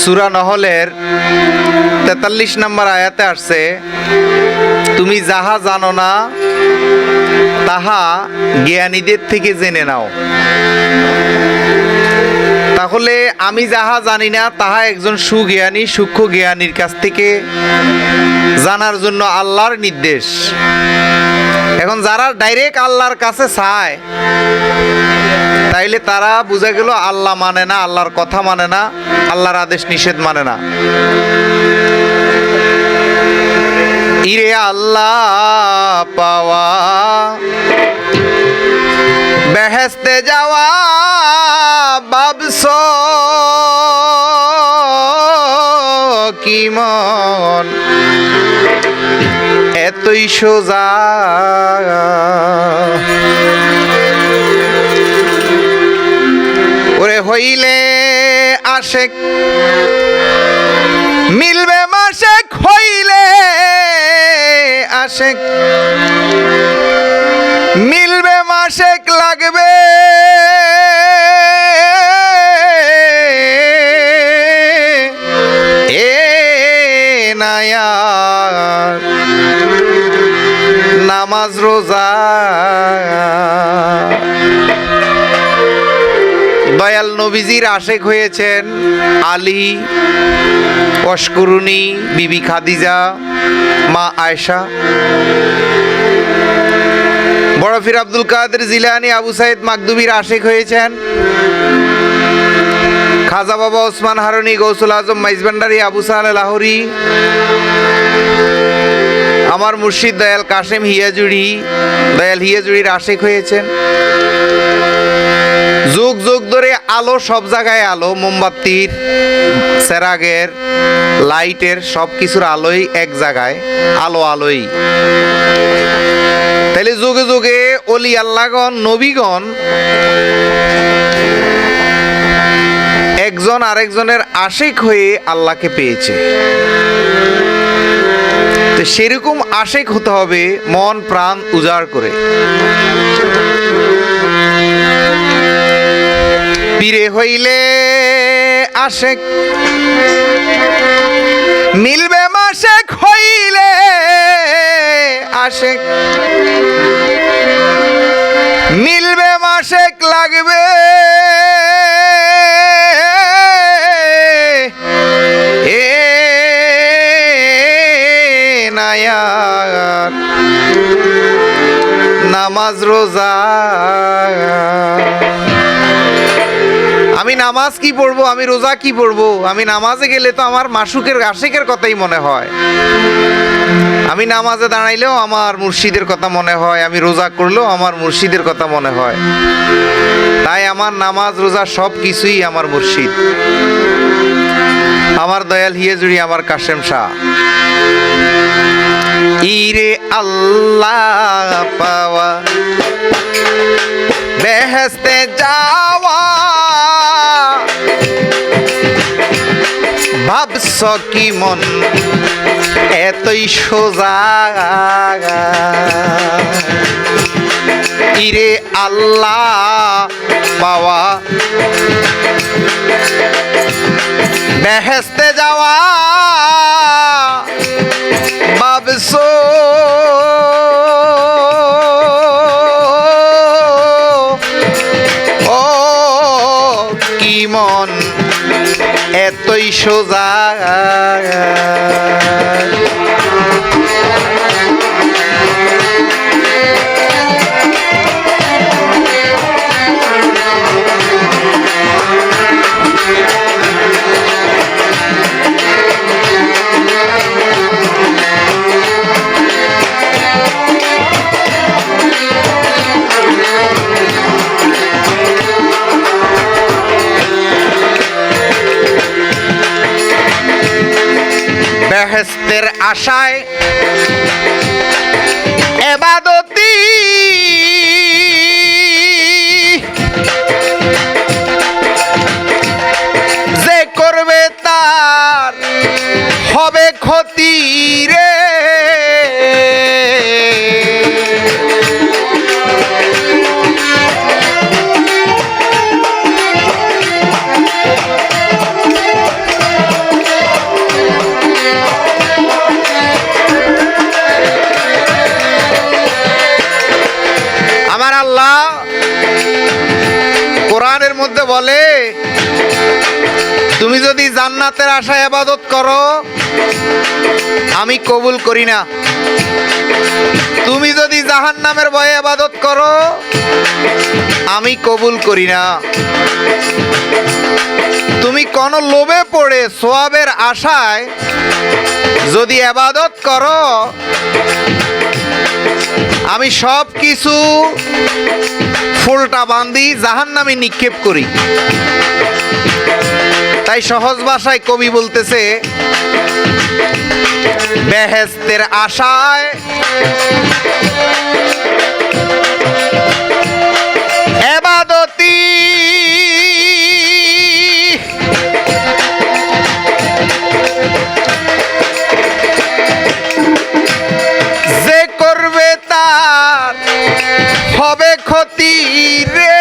সুরা নহলের তেতাল্লিশ নম্বর আয়াতে আসছে, তুমি যাহা জানো না, তাহা জ্ঞানীদের থেকে জেনে নাও। তাহলে আমি যাহা জানি না, তাহা একজন সুজ্ঞানী, সূক্ষ্ম জ্ঞানীর কাছ থেকে জানার জন্য আল্লাহর নির্দেশ। এখন যারা ডাইরেক্ট আল্লাহর কাছে চায় তাইলে তারা বুঝা গেল আল্লাহ মানে না, আল্লাহর কথা মানে না, আল্লাহর আদেশ নিষেধ মানে না। ইরে আল্লাহ পাওয়া। বেহেস্তে যাওয়া বাবস কি মন? এতই সোজা। ওরে হইলে আশেক। মিলবে মাসেক হইলে আশেক। মিলবে মাসেক লাগবে এ নায়ার। নামাজ রোজা। দয়াল নবীজির আশেক হয়েছেন আলী অস্করুণী বিবি খাদিজা, মা আয়শা। বড় ফির আব্দুল কাদের জিলানি আবু সাইদ মাকদুবির আশেক হয়েছেন। খাজা বাবা ওসমান হারুনি, গৌসুল আজম, মাইজবান্ডারি, আবু সাহাল লাহরি। আমার মুর্শিদ দয়াল কাশেম হিয়াজুড়ি, দয়াল হিয়াজুড়ির আশেক হয়েছেন। যুগ যুগ ধরে আলো, সব জায়গায় আলো, মোমবাতির, সেরাগের, লাইটের সব কিছুর আলোই এক জায়গায়, আলো আলোই। তাহলে যুগে যুগে অলি আল্লাহগণ, নবীগণ, একজন আরেকজনের আশিক হয়ে আল্লাহকে পেয়েছে। তো সেরকম আশিক হতে হবে মন, প্রাণ উজাড় করে। পীরে হইলে আশেক। মিলবে মাসেক হইলে আশেক। মিলবে মাসেক লাগবে। নামাজ রোজা। নামাজ কি পড়ব? আমি রোজা কি পড়ব? আমি নামাজে গেলে তো আমার মাসুকের, আশেকের কথাই মনে হয়। আমি নামাজে দাঁড়াইলেও আমার মুর্শিদের কথা মনে হয়। আমি রোজা করলেও আমার মুর্শিদের কথা মনে হয়। তাই আমার নামাজ, রোজা সব কিছুই আমার মুর্শিদ। আমার দয়াল হিয়েজুড়ি আমার কাশেম শাহ। ইরে আল্লাহ পাওয়া বেহেস্তে যাওয়া ভাবছ কি মন? এতই সোজা। ইরে আল্লাহ পাওয়া বেহেস্তে যাওয়া। ভাবছ মন? এতই সোজা বেহেস্তের আশায় জান্নাতের আশায় আবাদত করো, আমি কবুল করি না। তুমি যদি জাহান নামের ভয়ে আবাদত করো, আমি কবুল করি না। তুমি কোন লোভে পড়ে সোয়াবের আশায় যদি আবাদত করো, আমি সব কিছু ফুলটা বান্ধি জাহান নামে নিক্ষেপ করি। তাই সহজ ভাষায় কবি বলতেছে, বেহেস্তের আশায় এবাদতি যে করবে তার হবে ক্ষতি রে।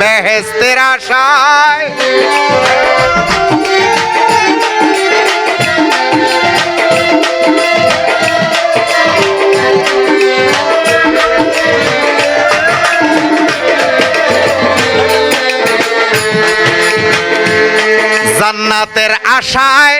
বেহেস্তের আশায় জান্নাতের আশায়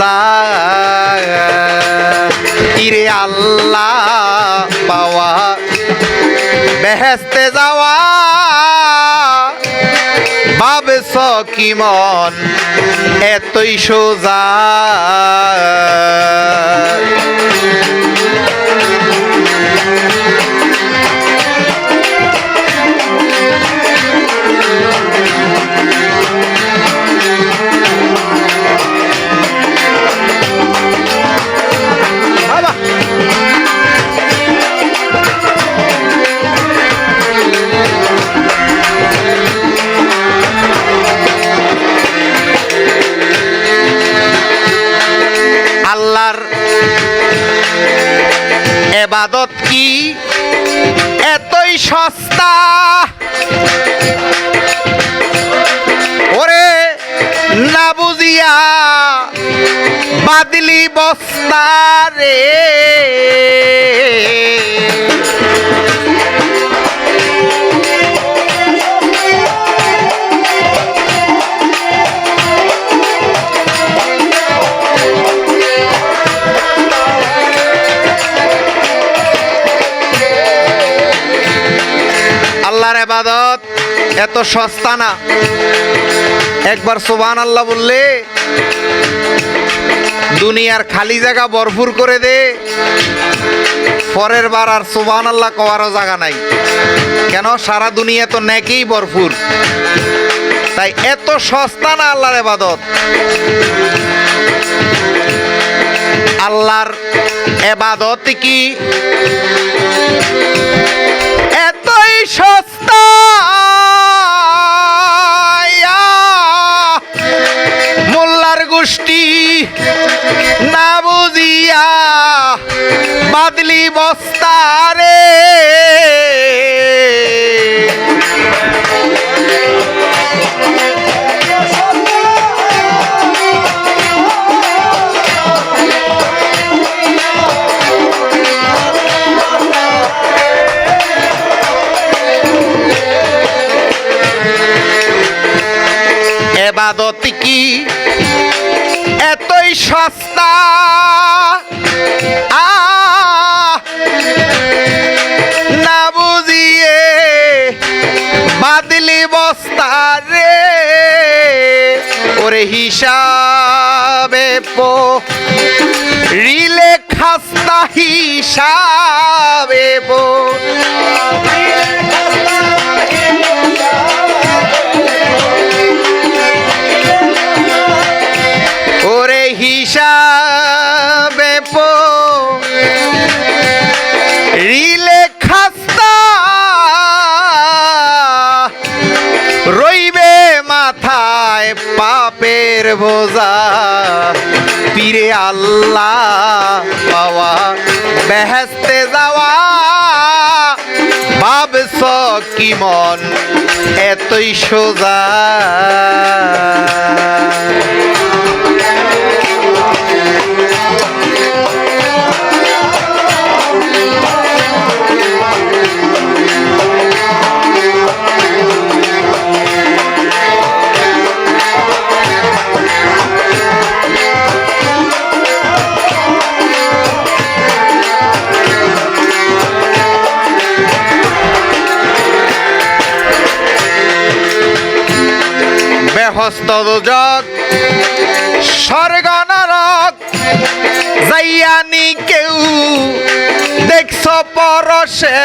বাঞ্জা ইরে আল্লাহ পাওয়া বেহেস্তে যাওয়া। ভাবছ কি মন? এতই সোজা। বাদলি বস্তা রে। আল্লাহর এবাদত এত সস্তা না। একবার সোবান আল্লাহ বললে দুনিয়ার খালি জায়গা ভরপুর করে দে। পরের বার আর সোবান আল্লাহ কওয়ারও জায়গা নাই। কেন? সারা দুনিয়া তো নেকেই ভরপুর। তাই এত সস্তা না আল্লাহর এবাদত আল্লাহর এবাদত কি? এতই সস্তা না বুঝিয়া বাদলি বস্তা রে। এবাদত কি এতই আ না বুঝিয়ে বাদলি বস্তা রে। ওরে হিসাবে পো রিলে খাস্তা হিসাবে পো। বোঝা পীরে আল্লাহ পাওয়া বেহেস্তে যাওয়া। ভাবছ কি মন এতই সোজা। বেহস্ত দুজক স্বর্গ নরক যাইয়ানি কেউ দেখছ পরশে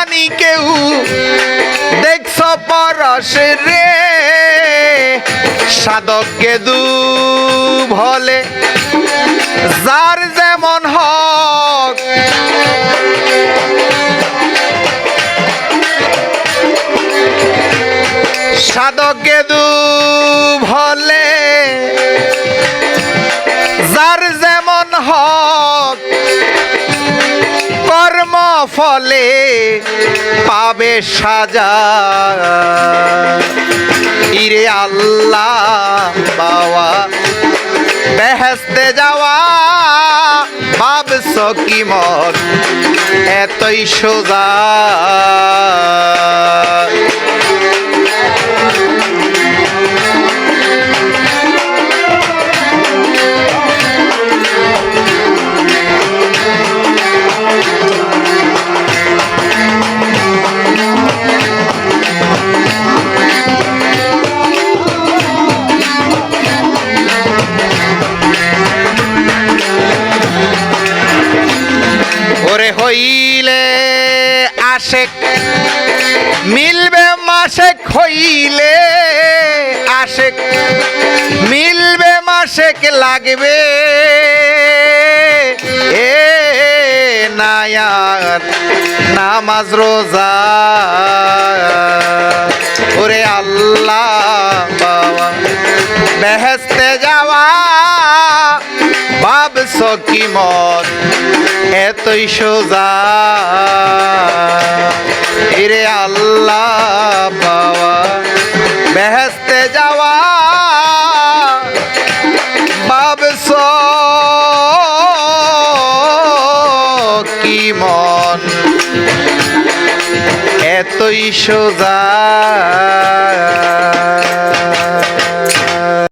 যাইয়ানি কেউ। দেখছ পরশ রে। সাধক গেদু ভলে যার যেমন হক। সাধক গেদু ভলে ফলে পাবে সাজা। ইরে আল্লাহ বাবা বেহেস্তে যাওয়া ভাবছ কি এতই সোজা। আশেক। মিলবে মাসে খইলে আশেক। মিলবে মাসেক লাগবে। এ নায়ার নামাজ রোজা। ওরে আল্লাহ বাবা বেহেস্তে যাওয়া ভাবছ কি মন, এতই সোজা। এরে আল্লাহ বাবা বেহেস্তে যাওয়া। ভাবছ কি মন, এতই সোজা।